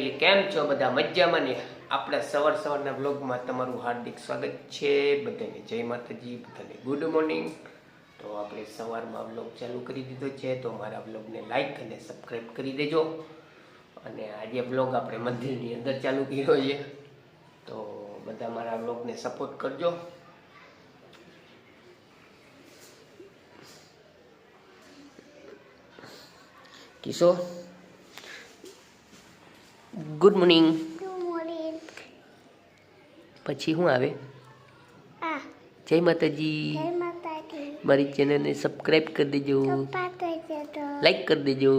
Family, કેમ છો બધા મજામાં ને? આપણા સવાર સવારના બ્લોગમાં તમારું હાર્દિક સ્વાગત છે. બધાને જય માતાજી, બધાને ગુડ મોર્નિંગ તો આપણે સવારમાં બ્લોગ ચાલુ કરી દીધો છે, તો મારા બ્લોગને લાઈક અને સબસ્ક્રાઈબ કરી દેજો. અને આજે બ્લોગ આપણે મંદિરની અંદર ચાલુ કર્યો છે. તો બધા મારા બ્લોગને સપોર્ટ કરજો. કિશોર? ગુડ મોર્નિંગ પછી શું આવે? જય માતાજી. મારી ચેનલને સબસ્ક્રાઈબ કરી દેજો. લાઈક કરી દેજો.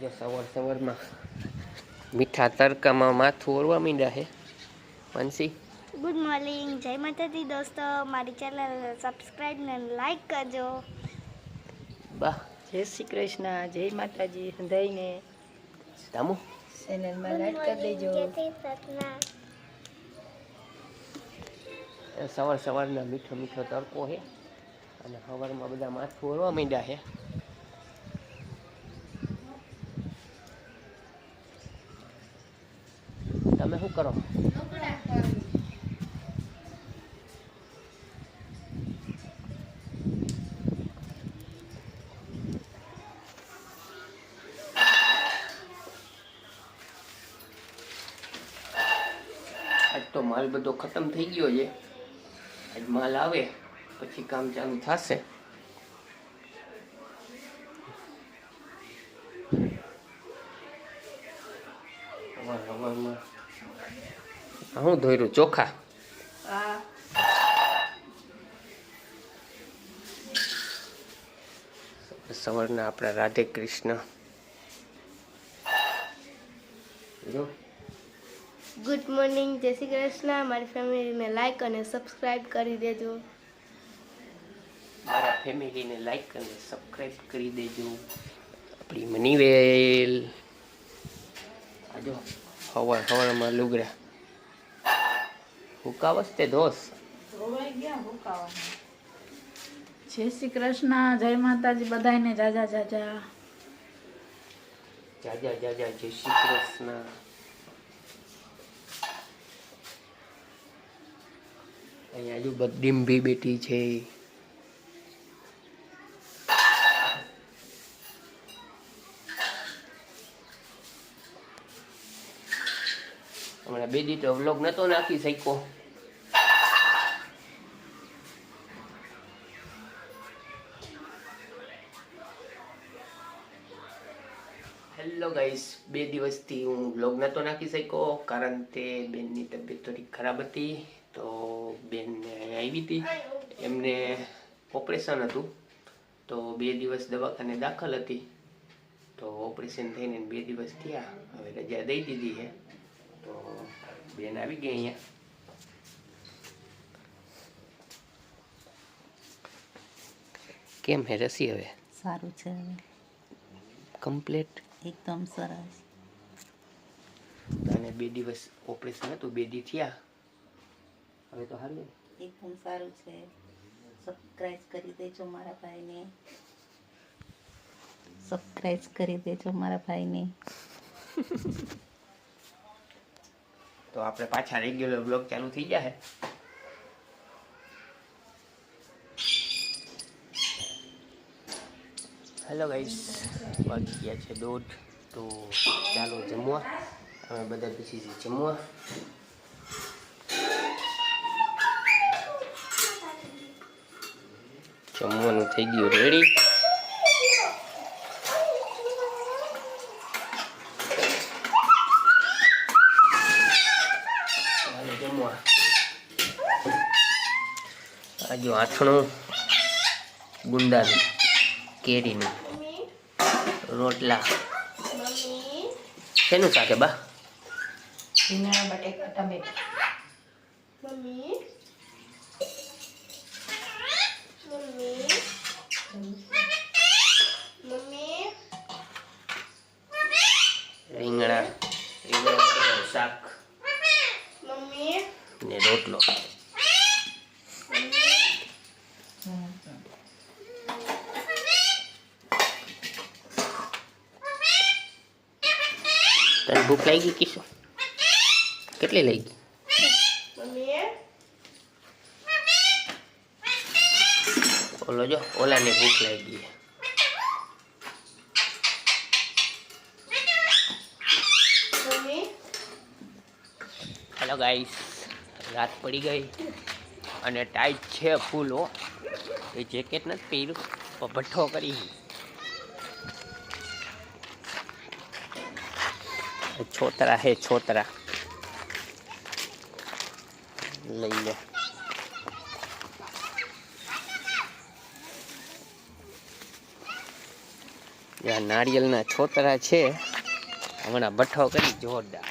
જો સવાર સવારમાં મીઠા તડકામાં માથું ઓરવા માંડ્યા છે માનસી? Good morning. જય માતાજી દોસ્તો. મારી ચેનલ સબસ્ક્રાઈબ ને લાઈક કરજો. બા જય શ્રી કૃષ્ણ. જય માતાજી. હૃદયને તામુ ચેનલમાં લાઈક કરી દેજો. સવાર સવારના મીઠો મીઠો તડકો છે અને સવારમાં બધા માથું ઓરવા માંડ્યા છે તમે શું કરો આજ તો માલ બધો ખતમ થઈ ગયો છે. આજ માલ આવે પછી કામ ચાલુ થશે. હું ધોયરું? ચોખા? સવારના આપણા રાધે કૃષ્ણ. જો. ગુડ મોર્નિંગ જય શ્રી કૃષ્ણ. મારી ફેમિલીને લાઈક અને સબસ્ક્રાઈબ કરી દેજો. મારા ફેમિલીને લાઈક અને સબસ્ક્રાઈબ કરી દેજો. આપણી મનીવેલ. આજો હવાર હવારમાં લુગરા હુકાવસ તે દોસ? ધોવાઈ ગયા હુકાવા. જય શ્રી કૃષ્ણ જય માતાજી બધાને જાજા જાજા. જાજા જાજા જય શ્રી કૃષ્ણ. અહીંયા જો બધી બેટી છે. હમણાં બે દી તો વ્લોગ નતો નાખી શક્યો. હેલો ગાઈસ બે દિવસથી હું વ્લોગ નતો નાખી શક્યો, કારણ તે બેનની તબિયત થોડી ખરાબ હતી, તો બેન અહીંયા આવી હતી એમને ઓપરેશન હતું. તો બે દિવસ દવાખાને દાખલ હતી. તો ઓપરેશન થઈને બે દિવસ થયા. હવે રજા દઈ દીધી છે તો બેન આવી ગઈ અહીંયા. કેમ હે રસી હવે? સારું છે કમ્પ્લીટ? એકદમ સરસ. અને બે દિવસ ઓપરેશન હતું બે દી થયા. હવે તો હાલ. એકદમ સારું છે. સબસ્ક્રાઇબ કરી દેજો મારા ભાઈને. સબસ્ક્રાઇબ કરી દેજો મારા ભાઈને. તો આપણે પાછા રેગ્યુલર બ્લોગ ચાલુ થઈ ગયા હેલો ગાઈસ વાગી ગયા છે દોઢ. તો ચાલો જમવા. અમે બધા પછી જમવા. જમવાનું થઈ ગયું. રેડી જો આથણું ગુંદાનું કેરીનું રોટલા. શેનું શાકે બા? બટેકા ટમેટા. મમ્મી. મમ્મી. રીંગણા. રીંગણા શાક. મમ્મી. ને રોટલો. તને ભૂખ લાગી ગઈ કિશો કેટલી લાગી? મમ્મી. ઓલો જો, ઓલાને ભૂખ લાગી. હેલો ગાઈસ રાત પડી ગઈ અને ટાઈટ છે ફૂલો એ જેકેટ નથી પહેર્યું પણ ભઠ્ઠો કરી. છોતરા હે, છોતરા. લઈ લે. આ નારિયેલના છોતરા છે હમણાં ભઠ્ઠો કરી જોરદાર.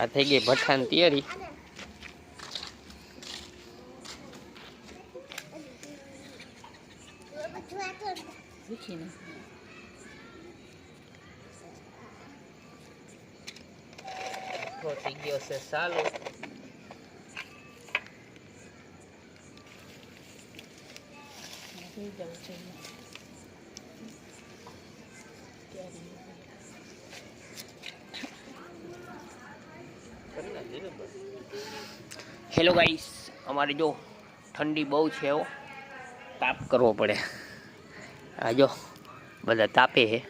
આ થઈ ગઈ ભઠ્ઠાની તૈયારી. ભઠ્ઠો થઈ ગયો છે સારું થઈ જવું છે હેલો ગાઈસ અમારે જો ઠંડી બહુ છે એવો તાપ કરવો પડે. આ જો, બધા તાપે છે.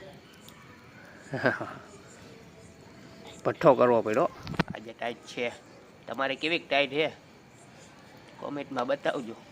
પઠ્ઠો કરવો પડ્યો. આજે ટાઈટ છે. તમારે કેવીક ટાઈટ છે? કોમેન્ટમાં બતાવજો.